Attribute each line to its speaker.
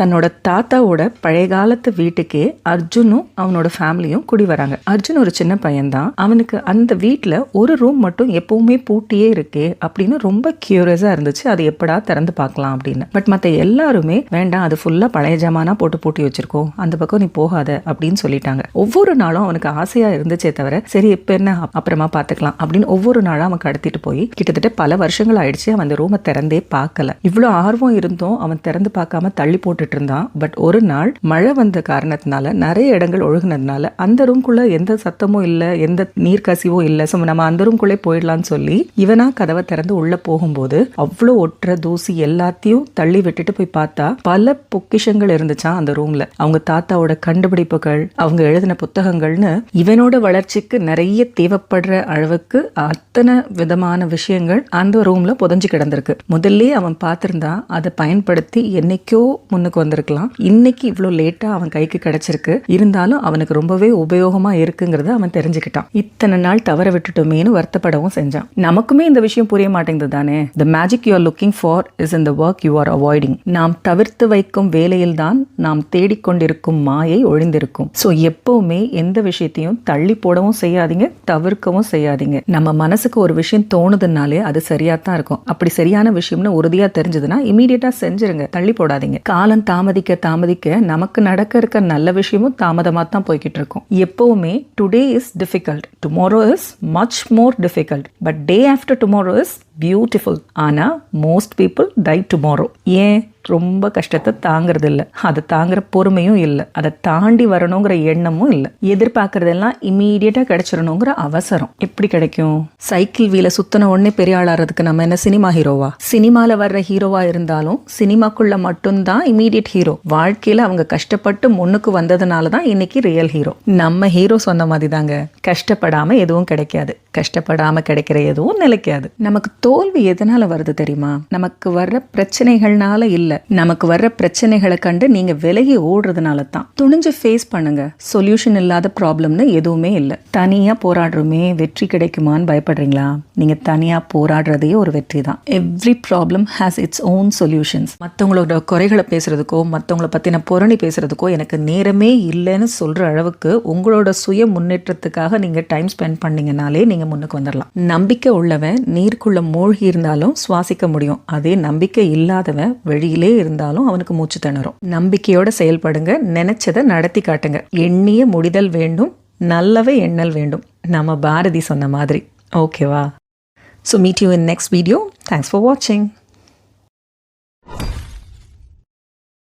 Speaker 1: தன்னோட தாத்தாவோட பழைய காலத்து வீட்டுக்கே அர்ஜுனும் அவனோட ஃபேமிலியும் குடி வராங்க. அர்ஜுன் ஒரு சின்ன பையன்தான். அவனுக்கு அந்த வீட்டில் ஒரு ரூம் மட்டும் எப்பவுமே பூட்டியே இருக்கே அப்படின்னு ரொம்ப கியூரியஸாக இருந்துச்சு. அது எப்படா திறந்து பார்க்கலாம் அப்படின்னு. பட் மற்ற எல்லாருமே வேண்டாம் அது ஃபுல்லாக பழைய ஜமானா போட்டு பூட்டி வச்சிருக்கோம். அந்த பக்கம் நீ போகாத அப்படின்னு சொல்லிட்டாங்க. ஒவ்வொரு நாளும் அவனுக்கு ஆசையாக இருந்துச்சே தவிர சரி இப்போ என்ன? அப்புறமா பார்த்துக்கலாம். அப்படின்னு ஒவ்வொரு நாளும் அவன் கடத்திட்டு போய் கிட்டத்தட்ட பல வருஷங்கள் ஆயிடுச்சு அவன் அந்த ரூமை திறந்தே பார்க்கல. இவ்வளோ ஆர்வம் இருந்தும் அவன் திறந்து பார்க்காம தள்ளி போட்டுட்டு இருந்தான் பட் ஒரு நாள் மழை வந்த காரணத்தினால நிறைய இடங்கள் ஒழுகுனதுனால அந்த ரூம்குள்ள எந்த சத்தமும் இல்லை எந்த நீர் இல்லை ஸோ நம்ம அந்த ரூம்குள்ளே போயிடலாம்னு சொல்லி இவனா கதவை திறந்து உள்ள போகும்போது அவ்வளோ ஒற்ற தூசி எல்லாத்தையும் தள்ளி விட்டுட்டு போய் பார்த்தா பல பொக்கிஷங்கள் இருந்துச்சான் அந்த ரூம்ல அவங்க தாத்தாவோட கண்டுபிடிப்புகள் அவங்க எழுதின புத்தகங்கள்னு இவனோட வளர்ச்சிக்கு நிறைய தேவைப்படுற அளவுக்கு அத்தனை விதமான விஷயங்கள் அந்த ரூம்ல புதைஞ்சு கிடந்திருக்கு. முதல்ல அவன் பார்த்திருந்தான் அதை பயன்படுத்தி என்னைக்கோ முன்னுக்கு வந்திருக்கலாம். இன்னைக்கு இவ்வளோ லேட்டாக அவன் கைக்கு கிடைச்சிருக்கு. இருந்தாலும் அவனுக்கு ரொம்பவே உபயோகமா இருக்குங்கிறத அவன் தெரிஞ்சுக்கிட்டான். இத்தனை நாள் தவற விட்டுட்டோமேனு வருத்தப்படவும் செஞ்சான். நமக்குமே இந்த விஷயம் புரிய மாட்டேங்குது தானே the magic you are looking for is in the work you are avoiding நாம் தவிர்த்து வைக்கும் வேலையில்தான் நாம் தேடிக்கொண்டிருக்கும் மாயை ஒழிந்திருக்கும். ஸோ எப்பவுமே எந்த விஷயத்தையும் தள்ளி போடவும் செய்யாதீங்க தவிர்க்கவும் செய்யாதீங்க. நம்ம மனசுக்கு ஒரு விஷயம் தோணுதுனாலே அது சரியா தான் இருக்கும். அப்படி சரியான விஷயம்னு உறுதியா தெரிஞ்சதுன்னா இமீடியட்டா செஞ்சிருங்க தள்ளி போடாதீங்க. காலம் தாமதிக்க தாமதிக்க நமக்கு நடக்க இருக்க நல்ல விஷயமும் தாமதமாக தான் போய்கிட்டு இருக்கும். எப்போவுமே today is difficult tomorrow is much more difficult but day after tomorrow is beautiful ஆனால் மோஸ்ட் பீப்புள் டை டுமாரோ ஏன்? ரொம்ப கஷ்டத்தை தாங்கிறது இல்லை. அதை தாங்குற பொறுமையும் இல்லை. அதை தாண்டி வரணுங்கிற எண்ணமும் இல்லை. எதிர்பார்க்கறதெல்லாம் இம்மீடியட்டாக கிடைச்சிடணுங்கிற அவசரம். எப்படி கிடைக்கும்? சைக்கிள் வீல சுத்தின உடனே பெரிய ஆளாகிறதுக்கு நம்ம என்ன சினிமா ஹீரோவா சினிமாவில் வர்ற ஹீரோவா இருந்தாலும் சினிமாக்குள்ள மட்டும்தான் இமீடியட் ஹீரோ வாழ்க்கையில் அவங்க கஷ்டப்பட்டு முன்னுக்கு வந்ததுனால தான் இன்னைக்கு ரியல் ஹீரோ நம்ம ஹீரோ சொன்ன மாதிரி தாங்க கஷ்டப்படாம எதுவும் கிடைக்காது. கஷ்டப்படாமல் கிடைக்கிற எதுவும் நிலைக்காது. நமக்கு தோல்வி எதனால வருது தெரியுமா? நமக்கு வர்ற பிரச்சனைகள்னால இல்லை. நமக்கு வர்ற பிரச்சனைகளை கண்டு நீங்கள் விலகி ஓடுறதுனால தான். துணிஞ்சு ஃபேஸ் பண்ணுங்க. சொல்யூஷன் இல்லாத ப்ராப்ளம்னு எதுவுமே இல்லை. தனியாக போராடுறோமே வெற்றி கிடைக்குமான்னு பயப்படுறீங்களா? நீங்கள் தனியாக போராடுறதே ஒரு வெற்றி தான். Every problem has its own solutions மற்றவங்களோட குறைகளை பேசுறதுக்கோ மற்றவங்கள பற்றின புரணி பேசுறதுக்கோ எனக்கு நேரமே இல்லைன்னு சொல்கிற அளவுக்கு உங்களோட சுய முன்னேற்றத்துக்காக நீங்கள் டைம் ஸ்பெண்ட் பண்ணீங்கனாலே நீங்க முன்னுக்கு வந்துடலாம் நம்பிக்கை உள்ளவன் நீருக்குள்ள மூழ்கி இருந்தாலும் சுவாசிக்க முடியும். அதே நம்பிக்கை இல்லாதவன் வெளியிலே இருந்தாலும் அவனுக்கு மூச்சு திணறும். நம்பிக்கையோட செயல்படுங்க நினைச்சதை நடத்தி காட்டுங்க. எண்ணிய முடிதல் வேண்டும் நல்லவை எண்ணல் வேண்டும். நம்ம பாரதி சொன்ன மாதிரி. ஓகேவா? So meet you in next video thanks for வாட்சிங்